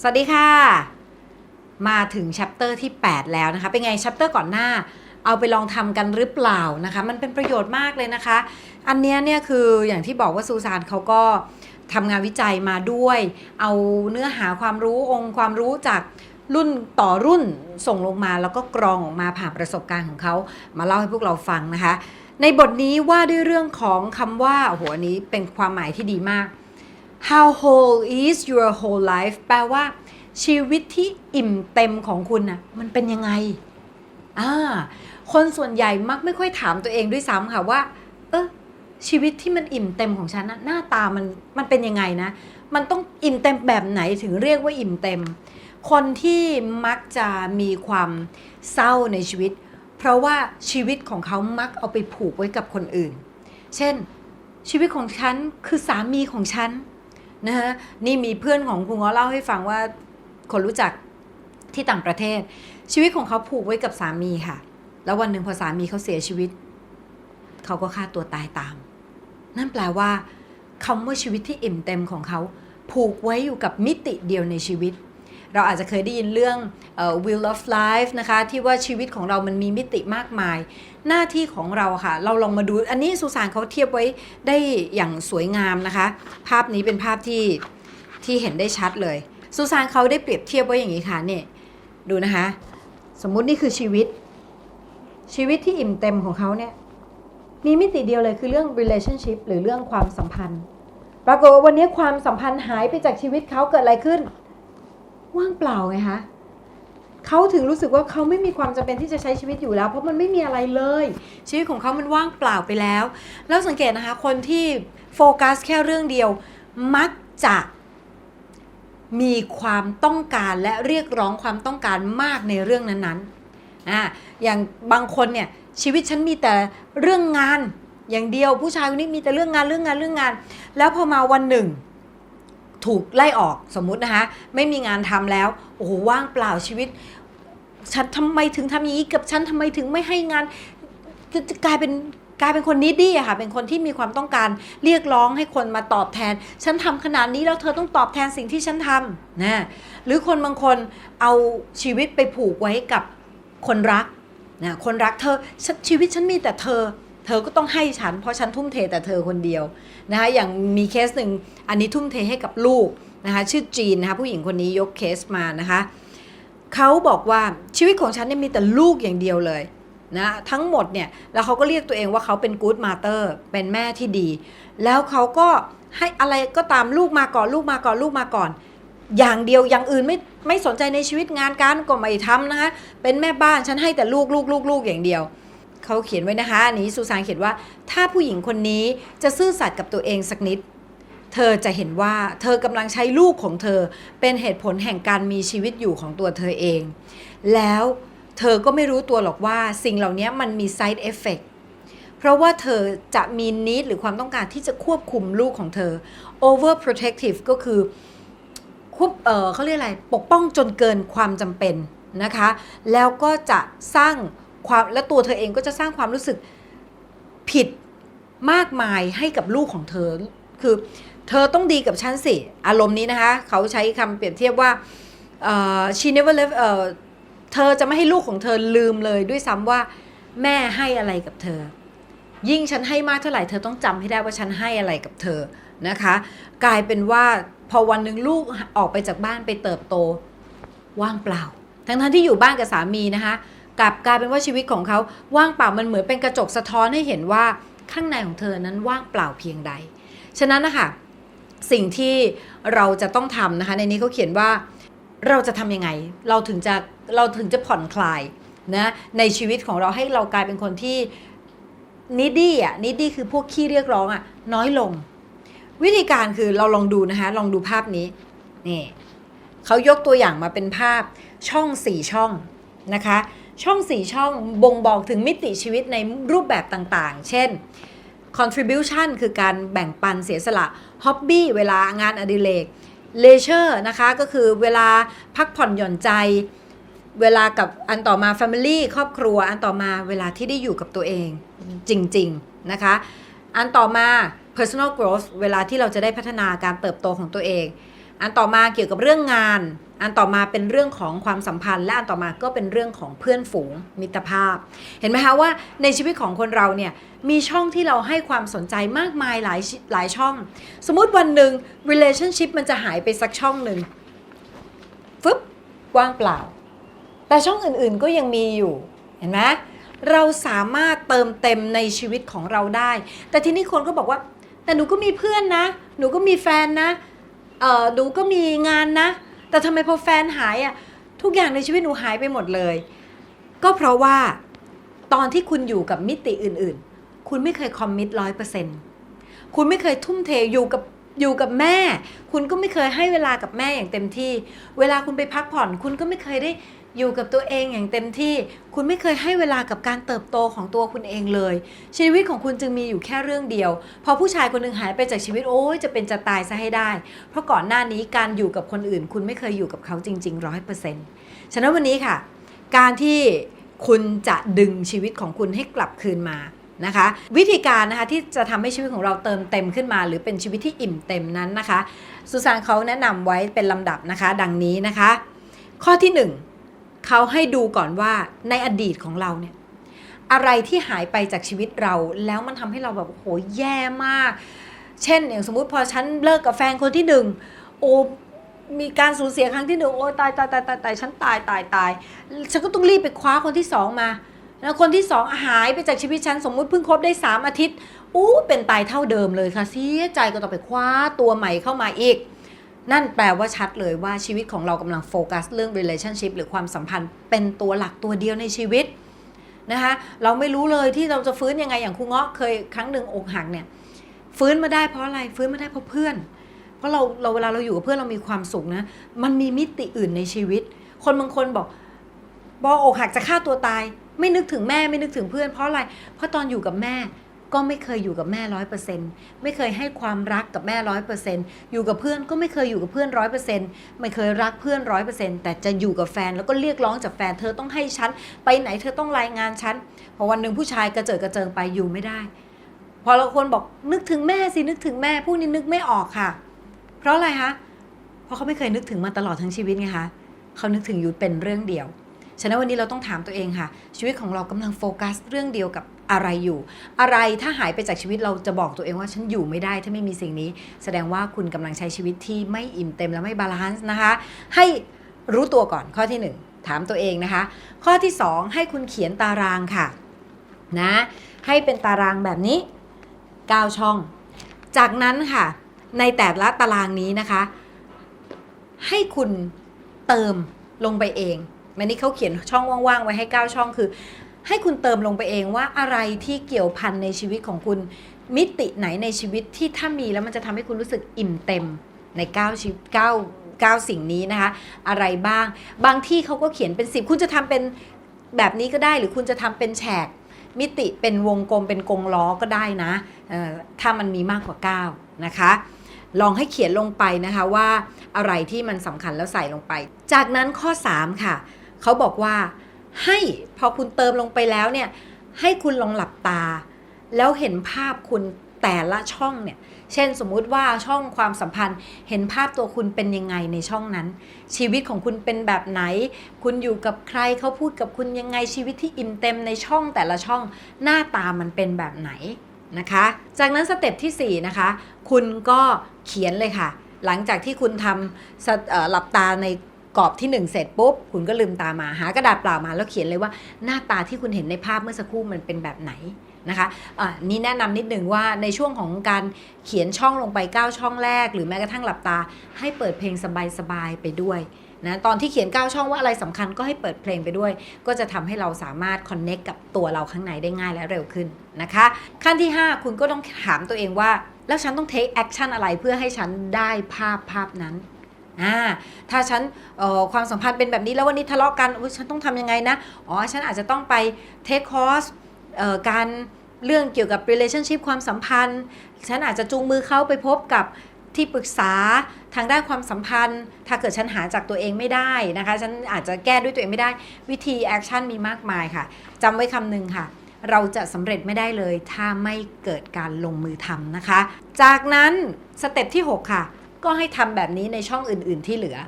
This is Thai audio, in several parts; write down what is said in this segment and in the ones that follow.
สวัสดีค่ะ มาถึงชัปเตอร์ที่ 8 แล้วนะคะ เป็นไงชัปเตอร์ก่อนหน้า เอาไปลองทำกันหรือเปล่านะคะ มันเป็นประโยชน์มากเลยนะคะ อันเนี้ยเนี่ยคืออย่างที่บอกว่าซูซานเขาก็ทำงานวิจัยมาด้วย เอาเนื้อหาความรู้องค์ความรู้จากรุ่นต่อรุ่นส่งลงมาแล้วก็กรองออกมาผ่านประสบการณ์ของเขา มาเล่าให้พวกเราฟังนะคะ ในบทนี้ว่าด้วยเรื่องของคำว่าโอ้โหอันนี้เป็นความหมายที่ดีมาก how whole is your whole life แปลว่า ชีวิตที่อิ่มเต็มของคุณน่ะมันเป็นยังไงอ่าคนส่วนใหญ่มักไม่ค่อยถามตัวเองด้วยซ้ำค่ะว่า เออชีวิตที่มันอิ่มเต็มของฉันนะหน้าตามันมันเป็นยังไงนะ มันต้องอิ่มเต็มแบบไหนถึงเรียกว่าอิ่มเต็ม คนที่มักจะมีความเศร้าในชีวิต เพราะว่าชีวิตของเขามักเอาไปผูกไว้กับคนอื่น เช่น ชีวิตของฉันคือสามีของฉัน นะฮะนี่มีเพื่อนของคุณง้อเล่าให้ฟังว่าคนรู้จักที่ต่างประเทศ ชีวิตของเขาผูกไว้กับสามีค่ะ แล้ววันหนึ่งพอสามีเขาเสียชีวิต เขาก็ฆ่าตัวตายตาม นั่นแปลว่าคำว่าชีวิตที่อิ่มเต็มของเขา ผูกไว้อยู่กับมิติเดียวในชีวิต เราอาจจะเคยได้ยินเรื่อง Wheel of Life นะคะที่ว่าชีวิตของเรามันมีมิติมากมาย หน้าที่ของเราค่ะ เราลองมาดูอันนี้สุสานเขาเทียบไว้ได้อย่างสวยงามนะคะ ภาพนี้เป็นภาพที่ที่เห็นได้ชัดเลย สุสานเขาได้เปรียบเทียบไว้อย่างนี้ค่ะเนี่ยดูนะคะ สมมุตินี่คือชีวิต ชีวิตที่อิ่มเต็มของเขาเนี่ยมีมิติเดียวเลยคือเรื่อง relationship หรือเรื่องความสัมพันธ์ ปรากฏว่าวันนี้ความสัมพันธ์หายไปจากชีวิตเขาเกิดอะไรขึ้น ว่างเปล่าไงคะเขาถึงรู้สึกว่าเขาไม่มีความจำเป็นที่จะใช้ชีวิตอยู่แล้ว เพราะมันไม่มีอะไรเลย ชีวิตของเขามันว่างเปล่าไปแล้ว แล้วสังเกตนะคะ คนที่โฟกัสแค่เรื่องเดียว มักจะมีความต้องการและเรียกร้องความต้องการมากในเรื่องนั้นๆอ่าอย่างบางคนเนี่ยชีวิตฉันมีแต่เรื่องงานอย่างเดียวผู้ชายคนนี้มีแต่เรื่องงานเรื่องงานเรื่องงาน แล้วพอมาวันหนึ่ง ถูกไล่ออกสมมุตินะคะ ไม่มีงานทำแล้วโอ้โหว่างเปล่าชีวิต ฉันทำไมถึงทำอย่างนี้กับฉันทำไมถึงไม่ให้งานจะจะกลายเป็นกลายเป็นคนนิดดี้อะค่ะ เป็นคนที่มีความต้องการเรียกร้องให้คนมาตอบแทน ฉันทำขนาดนี้แล้วเธอต้องตอบแทนสิ่งที่ฉันทำนะหรือคนบางคนเอาชีวิตไปผูกไว้กับคนรักนะคนรักเธอชีวิตฉันมีแต่เธอ เธอก็ต้องให้ฉัน เพราะฉันทุ่มเทแต่เธอคนเดียวนะคะอย่างมีเคสหนึ่งอันนี้ทุ่มเทให้กับลูกนะคะชื่อจีนนะคะผู้หญิงคนนี้ยกเคสมานะคะเขาบอกว่าชีวิตของฉันเนี่ยมีแต่ลูกอย่างเดียวเลยนะทั้งหมดเนี่ยแล้วเขาก็เรียกตัวเองว่าเขาเป็นกู๊ดมาเตอร์เป็นแม่ที่ดี แล้วเขาก็ให้อะไรก็ตามลูกมาก่อนลูกมาก่อนลูกมาก่อน อย่างเดียวอย่างอื่นไม่ไม่สนใจในชีวิตงานการก็ไม่ทำนะคะเป็นแม่บ้านฉันให้แต่ลูกลูกลูกลูกอย่างเดียว เขาเขียนไว้นะคะอันนี้สุสานเขียนว่า ถ้าผู้หญิงคนนี้จะซื่อสัตย์กับตัวเองสักนิด เธอจะเห็นว่าเธอกำลังใช้ลูกของเธอเป็นเหตุผลแห่งการมีชีวิตอยู่ของตัวเธอเอง แล้วเธอก็ไม่รู้ตัวหรอกว่าสิ่งเหล่านี้มันมี side effect เพราะว่าเธอจะมีนิดหรือความต้องการที่จะควบคุมลูกของเธอ over protective ก็คือควบเออเขาเรียกอะไร ปกป้องจนเกินความจำเป็นนะคะ แล้วก็จะสร้าง ความและตัวเธอเองก็จะสร้างความรู้สึกผิดมากมายให้กับลูกของเธอ คือเธอต้องดีกับฉันสิ อารมณ์นี้นะคะ เขาใช้คำเปรียบเทียบว่าเอ่อ she never left เอ่อเธอจะไม่ให้ลูกของเธอลืมเลยด้วยซ้ำว่าแม่ให้อะไรกับเธอ ยิ่งฉันให้มากเท่าไหร่เธอต้องจำให้ได้ว่าฉันให้อะไรกับเธอนะคะ กลายเป็นว่าพอวันหนึ่งลูกออกไปจากบ้านไปเติบโตว่างเปล่า ทั้งทั้งๆที่อยู่บ้านกับสามีนะคะ กลับกลายเป็นว่าชีวิตของเขาว่างเปล่ามันเหมือนเป็นกระจกสะท้อนให้เห็นว่าข้างในของเธอนั้นว่างเปล่าเพียงใด ฉะนั้นนะคะสิ่งที่เราจะต้องทำนะคะ ในนี้เขาเขียนว่าเราจะทำยังไง เราถึงจะเราถึงจะผ่อนคลายนะในชีวิตของเราให้เรากลายเป็นคนที่นิดดี้อะนิดดี้คือพวกขี้เรียกร้องอะน้อยลง วิธีการคือเราลองดูนะคะ ลองดูภาพนี้นี่เขายกตัวอย่างมาเป็นภาพช่องสี่ช่องนะคะ ช่องสี่ช่องบ่งบอกถึงมิติชีวิตในรูปแบบต่างๆ เช่น contribution คือการแบ่งปันเสียสละ hobby เวลางานอดิเรก leisure นะคะก็คือเวลาพักผ่อนหย่อนใจ เวลากับอันต่อมา family ครอบครัว อันต่อมาเวลาที่ได้อยู่กับตัวเองจริงๆนะคะ อันต่อมา personal growth เวลาที่เราจะได้พัฒนาการเติบโตของตัวเอง อันต่อมาเกี่ยวกับเรื่องงาน อันต่อมาเป็นเรื่องของความสัมพันธ์ และอันต่อมาก็เป็นเรื่องของเพื่อนฝูงมิตรภาพ เห็นไหมคะว่าในชีวิตของคนเราเนี่ยมีช่องที่เราให้ความสนใจมากมายหลายหลายช่อง สมมุติวันหนึ่ง relationship มันจะหายไปสักช่องหนึ่งฟึบว่างเปล่า แต่ช่องอื่นๆก็ยังมีอยู่เห็นไหมเราสามารถเติมเต็มในชีวิตของเราได้ แต่ทีนี้คนก็บอกว่า แต่หนูก็มีเพื่อนนะ หนูก็มีแฟนนะเออหนูก็มีงานนะ แต่ทำไมพอแฟนหายอะทุกอย่างในชีวิตหนูหายไปหมดเลย ก็เพราะว่าตอนที่คุณอยู่กับมิติอื่นๆ คุณไม่เคยคอมมิตร้อยเปอร์เซ็นต์คุณไม่เคยทุ่มเทอยู่กับอยู่กับแม่ คุณก็ไม่เคยให้เวลากับแม่อย่างเต็มที่ เวลาคุณไปพักผ่อน คุณก็ไม่เคยได้ อยู่กับตัวเองอย่างเต็มที่ คุณไม่เคยให้เวลากับการเติบโตของตัวคุณเองเลย ชีวิตของคุณจึงมีอยู่แค่เรื่องเดียว พอผู้ชายคนหนึ่งหายไปจากชีวิตโอ้ยจะเป็นจะตายซะให้ได้ เพราะก่อนหน้านี้การอยู่กับคนอื่น คุณไม่เคยอยู่กับเขาจริงๆร้อยเปอร์เซ็นต์ฉะนั้นวันนี้ค่ะ การที่คุณจะดึงชีวิตของคุณให้กลับคืนมานะคะวิธีการนะคะที่จะทำให้ชีวิตของเราเติมเต็มขึ้นมา หรือเป็นชีวิตที่อิ่มเต็มนั้นนะคะสุสานเขาแนะนำไว้เป็นลำดับนะคะ ดังนี้นะคะ ข้อที่หนึ่ง เขาให้ดูก่อนว่าในอดีตของเราเนี่ยอะไรที่หายไปจากชีวิตเรา แล้วมันทำให้เราแบบโอ้โหแย่มาก เช่นอย่างสมมุติพอฉันเลิกกับแฟนคนที่หนึ่งโอ้มีการสูญเสียครั้งที่หนึ่งโอ้ตายตายตายตายตายฉันตายตายตายฉันก็ต้องรีบไปคว้าคนที่สองมาแล้วคนที่สองหายไปจากชีวิตฉันสมมุติเพิ่งคบได้สามอาทิตย์อู้เป็นตายเท่าเดิมเลยค่ะเสียใจก็ต้องไปคว้าตัวใหม่เข้ามาอีก นั่นแปลว่าชัดเลยว่าชีวิตของเรากำลังโฟกัสเรื่อง relationship หรือความสัมพันธ์เป็นตัวหลักตัวเดียวในชีวิตนะคะเราไม่รู้เลยที่เราจะฟื้นยังไงอย่างครูเงาะเคยครั้งหนึ่งอกหักเนี่ยฟื้นมาได้เพราะอะไรฟื้นมาได้เพราะเพื่อน เพราะเราเราเวลาเราอยู่กับเพื่อนเรามีความสุขนะมันมีมิติอื่นในชีวิต คนบางคนบอกบออกหักจะฆ่าตัวตาย ไม่นึกถึงแม่ไม่นึกถึงเพื่อนเพราะอะไรเพราะตอนอยู่กับแม่ ก็ไม่เคยอยู่กับแม่ร้อยเปอร์เซ็นต์ไม่เคยให้ความรักกับแม่ร้อยเปอร์เซ็นต์อยู่กับเพื่อนก็ไม่เคยอยู่กับเพื่อนร้อยเปอร์เซ็นต์ไม่เคยรักเพื่อนร้อยเปอร์เซ็นต์แต่จะอยู่กับแฟนแล้วก็เรียกร้องจากแฟนเธอต้องให้ฉันไปไหนเธอต้องรายงานฉันพอวันหนึ่งผู้ชายกระเจิดกระเจิงไปอยู่ไม่ได้ พอเราคนบอกนึกถึงแม่สินึกถึงแม่พวกนี้นึกไม่ออกค่ะ เพราะอะไรคะเพราะเขาไม่เคยนึกถึงมาตลอดทั้งชีวิตไงคะเขานึกถึงอยู่เป็นเรื่องเดียวฉะนั้นวันนี้เราต้องถามตัวเองค่ะ ชีวิตของเรากำลังโฟกัสเรื่องเดียวกับ อะไรอยู่ อะไรถ้าหายไปจากชีวิตเราจะบอกตัวเองว่าฉันอยู่ไม่ได้ถ้าไม่มีสิ่งนี้ แสดงว่าคุณกำลังใช้ชีวิตที่ไม่อิ่มเต็มและไม่บาลานซ์นะคะ ให้รู้ตัวก่อนข้อที่หนึ่งถามตัวเองนะคะ ข้อที่สองให้คุณเขียนตารางค่ะนะให้เป็นตารางแบบนี้ 9 ช่อง จากนั้นค่ะ ในแต่ละตารางนี้นะคะ ให้คุณเติมลงไปเองวันนี้เขาเขียนช่องว่างๆไว้ให้ 9 ช่องคือ ให้คุณเติมลงไปเองว่าอะไรที่เกี่ยวพันในชีวิตของคุณ มิติไหนในชีวิตที่ถ้ามีแล้วมันจะทำให้คุณรู้สึกอิ่มเต็มใน9ชีวิต9 9สิ่งนี้นะคะ อะไรบ้าง บางที่เขาก็เขียนเป็น10คุณจะทำเป็นแบบนี้ก็ได้หรือคุณจะทำเป็นแฉกมิติเป็นวงกลมเป็นกงล้อก็ได้นะ ถ้ามันมีมากกว่า 9 นะคะ ลองให้เขียนลงไปนะคะว่าอะไรที่มันสำคัญแล้วใส่ลงไป จากนั้นข้อ 3 ค่ะ เขาบอกว่า ให้พอคุณเติมลงไปแล้วเนี่ยให้คุณลองหลับตา แล้วเห็นภาพคุณแต่ละช่องเนี่ย เช่นสมมุติว่าช่องความสัมพันธ์ เห็นภาพตัวคุณเป็นยังไงในช่องนั้น ชีวิตของคุณเป็นแบบไหน คุณอยู่กับใครเขาพูดกับคุณยังไงชีวิตที่อิ่มเต็มในช่องแต่ละช่องหน้าตามันเป็นแบบไหนนะคะ จากนั้นสเต็ปที่ 4 นะคะ คุณก็เขียนเลยค่ะ หลังจากที่คุณทำหลับตาใน กรอบที่ 1 เสร็จปุ๊บ คุณก็ลืมตามาหากระดาษเปล่ามาแล้วเขียนเลยว่าหน้าตาที่คุณเห็นในภาพเมื่อสักครู่มันเป็นแบบไหนนะคะะนี่แนะนำนิดหนึ่งว่าในช่วงของการเขียนช่องลงไป 9 ช่องแรก หรือแม้กระทั่งหลับตา ให้เปิดเพลงสบายๆไปด้วยนะตอนที่เขียน 9 ช่องว่าอะไรสำคัญก็ให้เปิดเพลงไปด้วย ก็จะทำให้เราสามารถคอนเน็กกับตัวเราข้างในได้ง่ายและเร็วขึ้นนะคะ ขั้นที่ 5 คุณก็ต้องถามตัวเองว่า แล้วฉันต้องเทคแอคชั่นอะไรเพื่อให้ฉันได้ภาพภาพนั้น อ่าถ้าฉันความสัมพันธ์เป็นแบบนี้แล้ววันนี้ทะเลาะกันฉันต้องทำยังไงนะ อ๋อ ฉันอาจจะต้องไปเทคคอร์สการเรื่องเกี่ยวกับ relationship ความสัมพันธ์ ฉันอาจจะจูงมือเขาไปพบกับที่ปรึกษาทางด้านความสัมพันธ์ ถ้าเกิดฉันหาจากตัวเองไม่ได้นะคะ ฉันอาจจะแก้ด้วยตัวเองไม่ได้ วิธีแอคชั่นมีมากมายค่ะจำไว้คำหนึ่งค่ะ เราจะสำเร็จไม่ได้เลย ถ้าไม่เกิดการลงมือทำนะคะ จากนั้นสเต็ปที่ 6 ค่ะ ก็ให้ทำแบบนี้ในช่องอื่น ๆ ที่เหลือ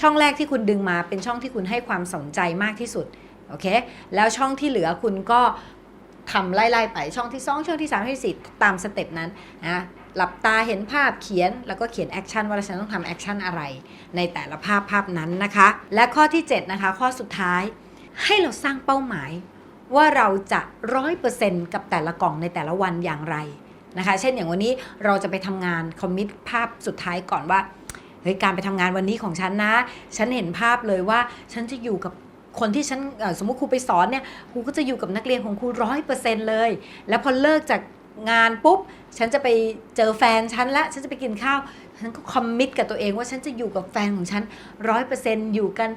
ช่องแรกที่คุณดึงมาเป็นช่องที่คุณให้ความสนใจมากที่สุดโอเคแล้วช่องที่เหลือคุณก็ทำไล่ๆไปช่องที่ 2 ช่องที่3ช่องที่ 4 ตามสเต็ปนั้นนะหลับตาเห็นภาพเขียนแล้วก็เขียนแอคชั่นว่าฉันต้องทำแอคชั่นอะไร ในแต่ละภาพภาพนั้นนะคะ และข้อที่ 7 นะคะ ข้อสุดท้ายให้เราสร้างเป้าหมาย ว่าเราจะร้อยเปอร์เซ็นต์กับแต่ละกล่องในแต่ละวันอย่างไร นะคะ เช่นอย่างวันนี้เราจะไปทำงานคอมมิตภาพสุดท้ายก่อนว่าเฮ้ยการไปทำงานวันนี้ของฉันนะ ฉันเห็นภาพเลยว่าฉันจะอยู่กับคนที่ฉันสมมติครูไปสอนเนี่ยครูก็จะอยู่กับนักเรียนของครูร้อยเปอร์เซ็นต์เลย แล้วพอเลิกจากงานปุ๊บ ฉันจะไปเจอแฟนฉันละฉันจะไปกินข้าว ฉันก็คอมมิตกับตัวเองว่าฉันจะอยู่กับแฟนของฉันร้อยเปอร์เซ็นต์อยู่กัน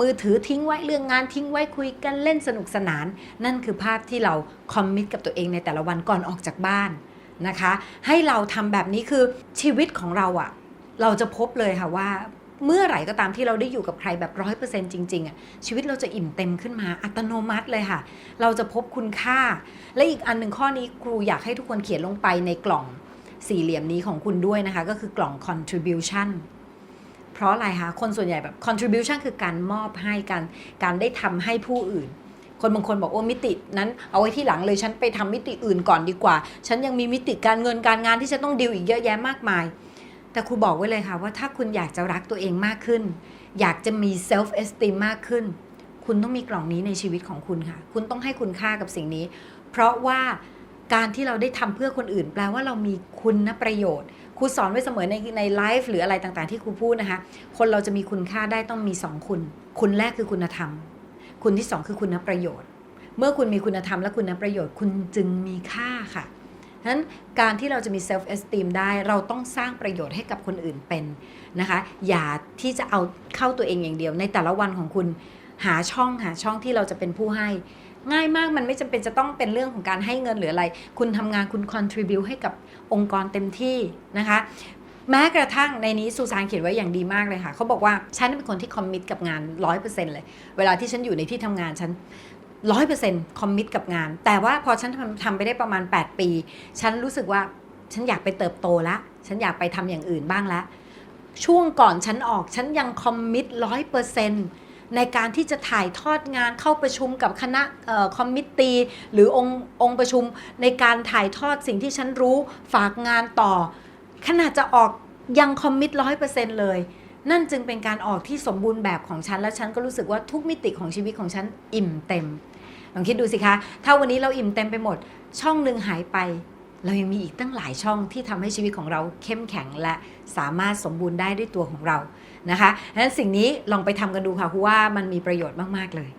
มือถือทิ้งไว้เรื่องงานทิ้งไว้คุยกันเล่นสนุกสนาน นั่นคือภาพที่เราคอมมิตกับตัวเองในแต่ละวันก่อนออกจากบ้าน นะคะ ให้เราทำแบบนี้คือชีวิตของเราอะเราจะพบเลยค่ะว่าเมื่อไหร่ก็ตามที่เราได้อยู่กับใครแบบร้อยเปอร์เซ็นต์จริงๆอะชีวิตเราจะอิ่มเต็มขึ้นมาอัตโนมัติเลยค่ะ เราจะพบคุณค่า และอีกอันหนึ่งข้อนี้ครูอยากให้ทุกคนเขียนลงไปในกล่องสี่เหลี่ยมนี้ของคุณด้วยนะคะ ก็คือกล่อง contribution เพราะอะไรคะคนส่วนใหญ่แบบ contribution คือการมอบให้การการได้ทำให้ผู้อื่น คนบางคนบอกโอ้มิตินั้นเอาไว้ที่หลังเลยฉันไปทำมิติอื่นก่อนดีกว่า ฉันยังมีมิติการเงินการงานที่ฉันต้องดิวอีกเยอะแยะมากมาย แต่ครูบอกไว้เลยค่ะว่าถ้าคุณอยากจะรักตัวเองมากขึ้น อยากจะมี self esteem มมากขึ้น คุณต้องมีกล่องนี้ในชีวิตของคุณค่ะ คุณต้องให้คุณค่ากับสิ่งนี้ เพราะว่าการที่เราได้ทำเพื่อคนอื่น แปลว่าเรามีคุณนะประโยชน์ครูสอนไว้เสมอในในไลฟ์หรืออะไรต่างๆ ที่ครูพูดนะคะ คนเราจะมีคุณค่าได้ต้องมีสองคุณ คุณแรกคือคุณธรรม คุณที่สองคือคุณประโยชน์ เมื่อคุณมีคุณธรรมและคุณประโยชน์ คุณจึงมีค่าค่ะฉะนั้นการที่เราจะมี self esteem ได้เราต้องสร้างประโยชน์ให้กับคนอื่นเป็นนะคะ อย่าที่จะเอาเข้าตัวเองอย่างเดียว ในแต่ละวันของคุณหาช่องหาช่องที่เราจะเป็นผู้ให้ ง่ายมากมันไม่จำเป็นจะต้องเป็นเรื่องของการให้เงินหรืออะไร คุณทำงานคุณ contribute ให้กับองค์กรเต็มที่นะคะ แม้กระทั่งในนี้ซูซานเขียนไว้อย่างดีมากเลยค่ะเขาบอกว่าฉันเป็นคนที่คอมมิตกับงาน100%เลย เวลาที่ฉันอยู่ในที่ทำงานฉันร้อยเปอร์เซ็นต์คอมมิตกับงาน แต่ว่าพอฉันทำทำไปได้ประมาณ 8 ปี ฉันรู้สึกว่าฉันอยากไปเติบโตละ ฉันอยากไปทำอย่างอื่นบ้างละช่วงก่อนฉันออกฉันยังคอมมิตร้อยเปอร์เซ็นต์ในการที่จะถ่ายทอดงานเข้าประชุมกับคณะคอมมิตตีหรือองค์องค์ประชุมในการถ่ายทอดสิ่งที่ฉันรู้ฝากงานต่อ ขนาดจะออกยังคอมมิตร้อยเปอร์เซ็นต์เลย นั่นจึงเป็นการออกที่สมบูรณ์แบบของฉัน และฉันก็รู้สึกว่าทุกมิติของชีวิตของฉันอิ่มเต็มลองคิดดูสิคะ ถ้าวันนี้เราอิ่มเต็มไปหมด ช่องหนึ่งหายไป เรายังมีอีกตั้งหลายช่องที่ทำให้ชีวิตของเราเข้มแข็งและสามารถสมบูรณ์ได้ด้วยตัวของเรานะคะดังนั้นสิ่งนี้ลองไปทำกันดูค่ะเพราะว่ามันมีประโยชน์มาก ๆ เลย